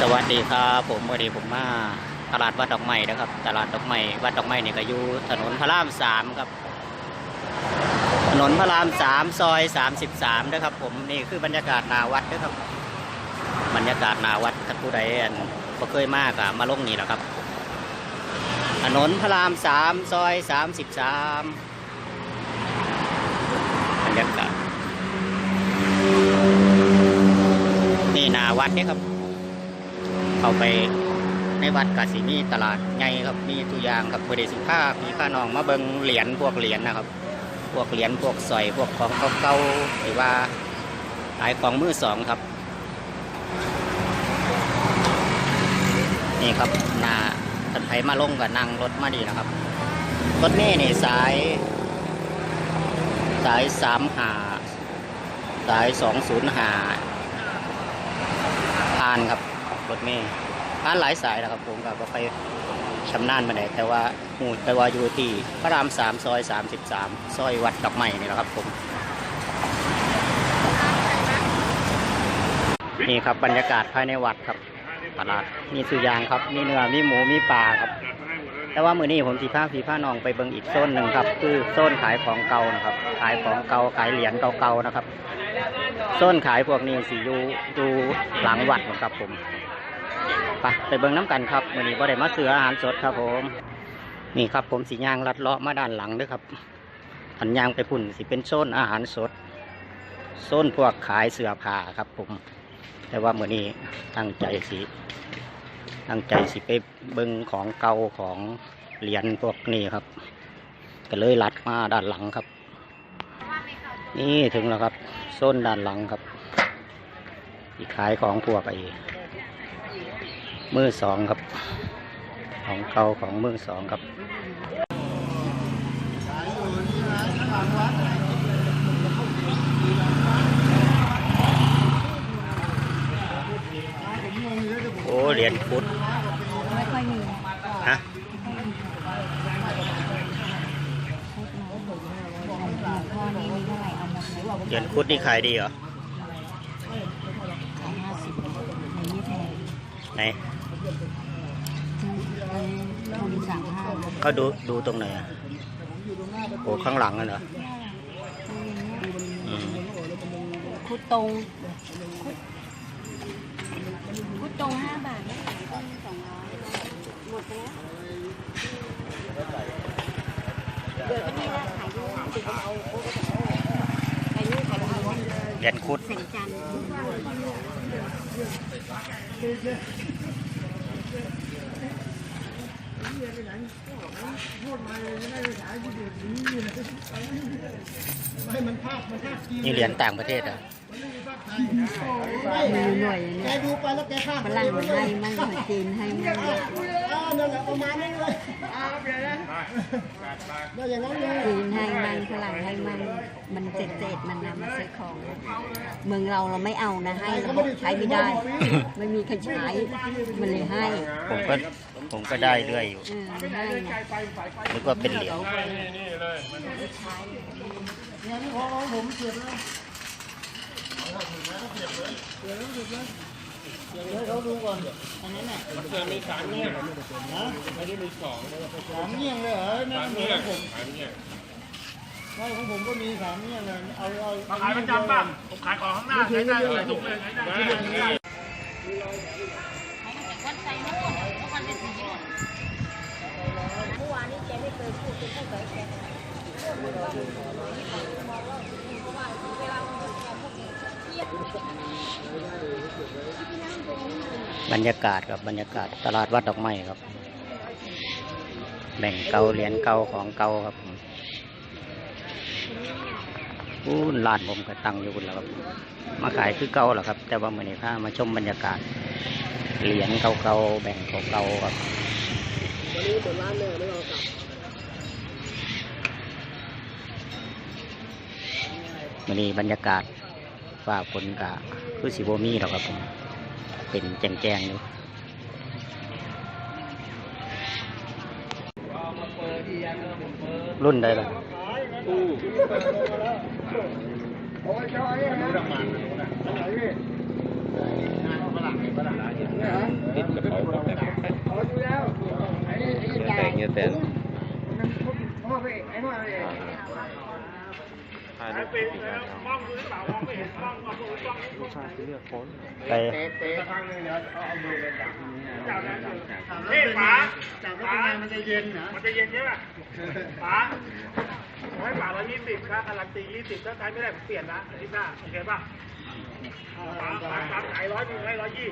สวัสดีครับผมวันนี้ผมมาตลาดวัดดอกไม้นะครับ ตลาดดอกไม้วัดดอกไม้นี่ก็อยู่ถนนพระรามสามครับ ถนนพระรามสามซอยสามสิบสามนะครับ ผมนี่คือบรรยากาศนาวัดนะครับ บรรยากาศนาวัดถ้าผู้ใดอันบ่เคยมากอะมาลงนี่แหละครับ ถนนพระรามสามซอยสามสิบสามบรรยากาศนี่นาวัดเนี่ยครับ เข้าไปในวัดกาสิมีตลาดใหญ่ครับมีตัวอย่างครับบริสุภาพมีข้าน้องมาเบิงเหรียญพวกเหรียญนะครับ พวกเหรียญพวกสร้อยพวกของเก่าๆหรือว่าขายของมือสองครับ นี่ครับหนาท่านไผมาลงกับนั่งรถมาดีนะครับรถนี่นี่สาย สายสามหาสายสองศูนย์หาผ่านครับ รถเมย์ผ่านหลายสายแล้วครับผมก็ไปชำนาญมาไหนแต่ว่าหูแต่ว่าอยู่ที่พระรามสามซอยสามสิบสามซอยวัดดอกไม้นี่แหละครับผมนี่ครับบรรยากาศภายในวัดครับตลาดมีสุยางครับ มีเนื้อมีหมูมีปลาครับ แต่ว่ามือนี้ผมสีผ้าผีผ้านองไปเบิงอีกโซนหนึ่งครับ คือโซนขายของเก่านะครับ ขายของเก่าขายเหรียญเก่าๆนะครับโซนขายพวกนี้สีอยู่อยู่หลังวัดนะครับผม ไปไปเบิ่งน้ำกันครับวันนี้บ่ได้มาซื้ออาหารสดครับผมนี่ครับผมสีย่างลัดเลาะมาด้านหลังด้วยครับหันยางไปพุ่นสิเป็นโซนอาหารสดโซนพวกขายเสื้อผ้าครับ ผม แต่ว่าเมื่อนี้ตั้งใจสิตั้งใจสิไปเบิ่งของเก่าของเหรียญพวกนี้ครับ ก็เลยลัดมาด้านหลังครับ นี่ถึงแล้วครับโซนด้านหลังครับที่ขายของพวกไอ้ มือสองครับ ของเก่าของมือสองครับโอ้เหรียญพุทธไม่ค่อยมีฮะพ่อนี้มีเท่าไหร่เอาหมดเลยเหรียญพุทธนี่ขายดีเหรอ ไหนทุนสามห้าเขาดูดูตรงไหนอะโอ้ข้างหลังนั่นเหรออืมคุดตรงคุดคุดตรงห้าบาทนะสองร้อยหมดไปแล้วเดี๋ยวก็นี่ละขายด้วยติดเอาขายด้วยขายด้วย เหรียญคุด นทร์นี่เหรียญต่างประเทศอะมือหน่วยเนี่ยฝรั่งมันให้มั่งคนจีนให้มั่งจีนให้มั่งฝรั่งให้มั่งมันเศษๆมันนำมาซื้อของ เมืองเราเราไม่เอานะให้เราบอกใช้ไม่ได้ ไม่มีใครใช้มันเลยให้ ผมก็ ผมก็ได้เรื่อยอยู่เออให้นะนึกว่าเป็นเหรียญสามเงี้ยงเลยเหรอนั่นเหมือนผมไม่ของผมก็มีสามเงี้ยงเลยเอาเอามาขายประจำป่ะผมขายของข้างหน้าใช้ได้เลยถุงเลยใช้ได้ บรรยากาศกับบรรยากาศตลาดวัดดอกไม้ครับ แบ่งเก่าเหรียญเก่าของเก่าครับผมอู้ร้านผมก็ตั้งอยู่บนแล้วครับ มาขายคือเก่าแหละครับ แต่ว่ามื่อนี้พามาชมบรรยากาศ เหรียญเก่าๆแบ่งเก่าครับวันนี้บ รรยากาศฝ้าฝนกะคือสีโบมีหรอกครับผมเป็นแจ้งๆอยู่รุ่นใดล่ะไหนพี่งานฝรั่งฝรั่งอะไรเนี่ย ถ่ายรูปแล้วมองดูหรือเปล่ามองไม่เห็นมองมองดูกล้องผู้ชายเลือกคนไปเตะเตะข้างนึงเดี๋ยวเอามือไปจับจ้านั้นเฮ้ยป๋าจับแล้วเป็นไงมันจะเย็นนะมันจะเย็นใช่ไหมป๋าผมให้ป๋าร้อยยี่สิบค่าการันตียี่สิบถ้าใช้ไม่ได้ผมเปลี่ยนนะอาทิตย์หน้าโอเคป่ะป๋าป๋าป๋าขายร้อยหนึ่งให้ร้อยยี่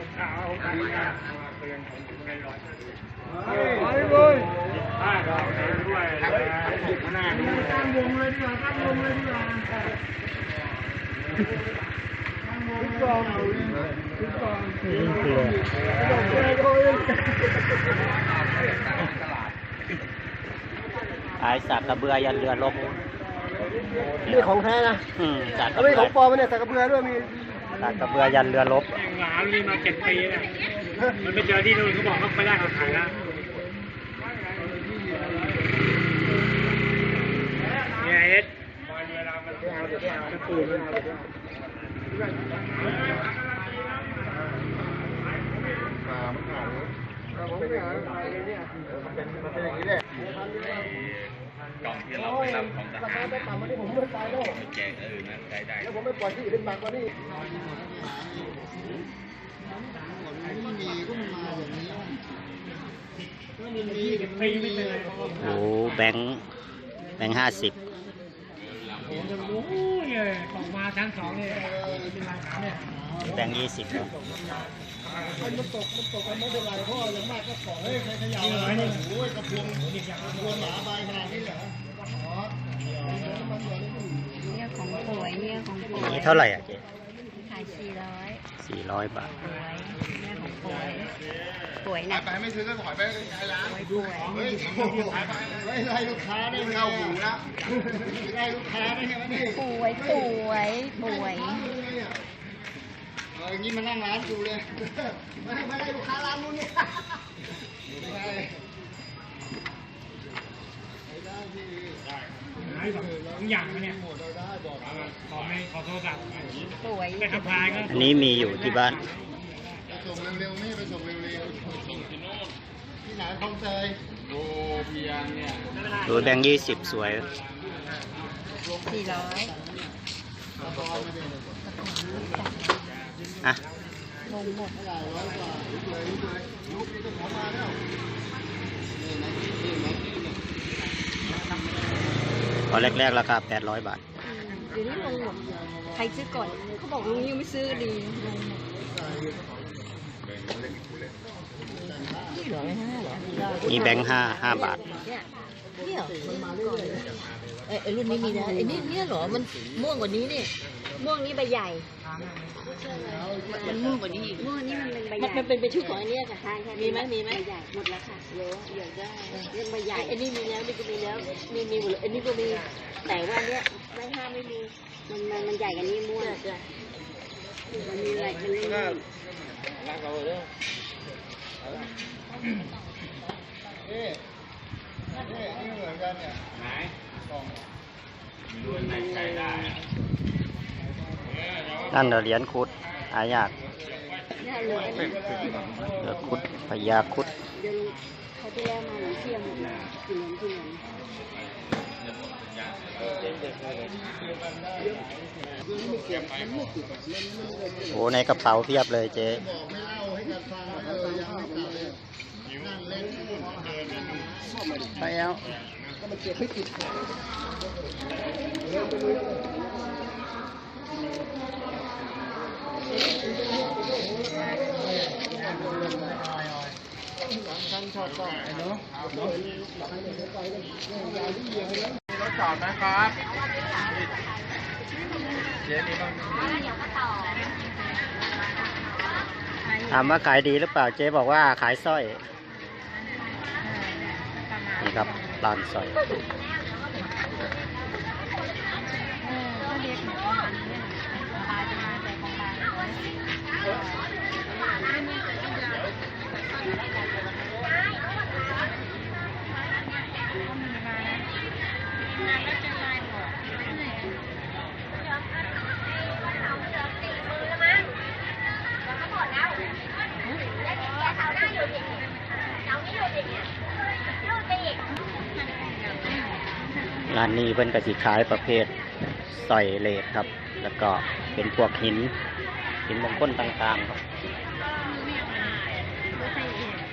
ไปเลยห้าดอกด้วยตั้งวงเลยดีกว่าตั้งวงเลยดีกว่าทุกกองทุกกองดอกเบี้ยโดยขายสากกระเบือยันเรือลบนี่ของแท้นะอืมสากกระวมีเบืของปลอมไหมเนี่ยแต่กระเบือด้วยมี สากกระเบือยันเรือลบหลานนี่มาเจ็ดปีเนี่ยมันไปเจอที่นู่นเขาบอกเขาไม่ได้เขาขายนะเนี่ยเอ็ดมันเป็นมันเป็นอย่างนี้แหละ กล่องที่เราไปรับของทหารราคาต่ำมาที่ผมไม่ตายแล้วแจกเออนะได้ได้แล้วผมไม่ปล่อยที่อื่นมากกว่านี้ไม่มีก็มันมาอย่างนี้ถ้ามันมีปีไม่เป็นไรโอ้แบงค์แบงค์ห้าสิบโอ้ยของมาชั้นสองเนี่ยเป็นราคาเนี่ยแบงค์ยี่สิบครับ มันตกมันตกกันไม่เป็นไรเพราะอย่างมากก็ขอให้ใครขยับอะไรโอ้ยกระพวงกระพวงหนาใบขนาดนี้เหรออ๋อเดี๋ยวมันเดี๋ยวนี้เนี่ยของป่วยเนี่ยของป่วยนี่เท่าไหร่อะเจ๊ขายสี่ร้อยสี่ร้อยบาทป่วยเนี่ยของป่วยป่วยหนักไปไม่ซื้อก็ถอยไปใช้ร้านป่วยเฮ้ยไม่ไล่ลูกค้าได้เข้าหูนะไล่ลูกค้าได้ไงวะนี่ป่วยป่วยป่วยเอออย่างนี้มานั่งร้านกูเลยไม่ไม่ไล่ลูกค้าร้านนู้นนี่ไม่ได้หายสองสองอย่างนะเนี่ยหมดเราได้บอกขอไม่ขอโทษจับป่วยไม่ทับพายก็อันนี้มีอยู่ที่บ้านไปส่งเร็วๆไม่ไปส่งเร็วๆส่งที่โน่นที่ไหนคลองเตยโอ้เพียงเนี่ยดูแบงค์ยี่สิบสวยสี่ร้อย อะลงหมดหลายร้อยกว่าลุกเลยลุกเลยลุกนี่ก็ขอมาแล้วนี่นะนี่นะนี่นะตอนแรกๆราคาแปดร้อยบาท เดี๋ยวนี้ลงหมด ใครซื้อก่อน เขาบอกลุงยังไม่ซื้อดีลงหมดนี่เหรอไม่ห้าเหรอมีแบงค์ห้าห้าบาท เนี่ยเนี่ยเหรอมันมาก่อนเอ้ยไอ้รุ่นนี้มีนะไอ้นี่เนี่ยเหรอ มันม่วงกว่านี้นี่ ม่วงนี่ใบใหญ่มันม่วงกว่านี้อีกม่วงนี่มันเป็นใบใหญ่มันเป็นเป็นชุดของไอ้เนี่ยค่ะใช่ใช่มีไหมมีไหมใบใหญ่หมดแล้วค่ะเยอะเยอะได้เรื่องใบใหญ่ไอ้นี่มีแล้วนี่ก็มีแล้วมีมีหมดเลยไอ้นี่ก็มีแต่ว่าเนี้ยใบห้าไม่มีมันมันมันใหญ่กว่านี้ม่วงมันมีอะไรมันไม่มีเอ๊ะเอ๊ะนี่เหมือนกันเนี่ยไหนกล่องนั่นเดี๋ ยวเหรียญคุดหายากเนี่ยเหลือเหลือคุดพญาคุดเขาที่แล้วมาหนูเที่ยงเหรียญกี่หรียญโอ้ในกระเป๋าเพียบเลยเจ๊ไม่เล่า รถจอดไหมครับเดี๋ยวนี้ต้งถามว่าขายดีหรือเปล่าเจ๊บอกว่าขายสร้อย นี่ครับลานสร้อย เร้านนี้เพิ่นก็สิขายประเภทสร้อยเลสครับ แล้วก็เป็นพวกหิน หินมงคลต่างๆครับ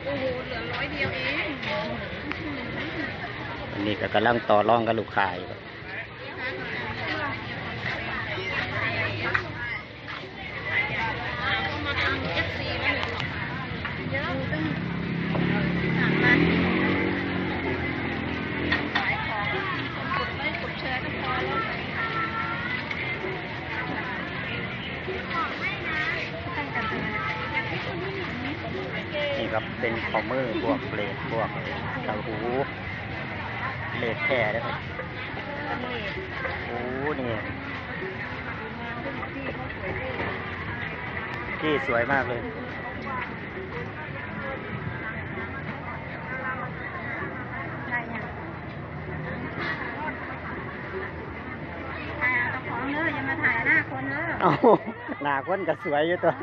โอ้โหเหลือร้อยเดียวเอง อันนี้ก็กำลังต่อรองกับลูกค้าอยู่ครับ ครับ เป็นคอมเมอร์พวกเลสพวกกระหูเลสแท้ด้วยครับโอ้นี่ที่สวยมากเลยถ่ายเอาเจ้าของเด้ออย่ามาถ่ายหน้าคนเด้อเอาหน้าคนก็สวยอยู่ตัว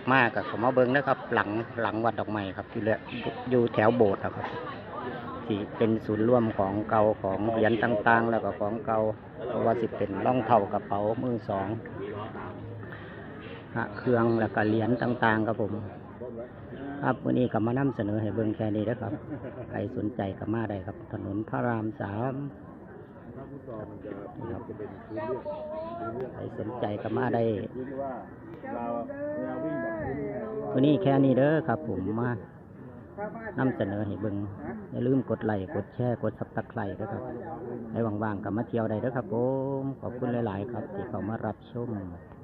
ากมากก็เขามาเบิ้งนะครับ หลังหลังวัดดอกไม้ครับ อยู่เลยอยู่แถวโบสถ์อะครับที่เป็นศูนย์ร่วมของเก่าของเหรียญต่างๆ แล้วก็ของเก่าเพราะว่าสิเป็นร่องเท่ากระเป๋ามือสองพระเครื่องแล้วก็เหรียญต่างๆครับผมครับวันนี้ก็มานำเสนอให้เบิ่งแค่นี้นะครับ ใครสนใจก็มาได้ครับ ถนนพระรามสามครับใครสนใจก็มาได้ วันนี้แค่นี้เด้อครับผมมานำเสนอให้เบิงอย่าลืมกดไลค์กดแชร์กดซับสไครต์ด้วยครับให้ว่างๆกับมาเที่ยวได้เด้อครับผมขอบคุณหลาย ๆ ครับที่เข้ามารับชม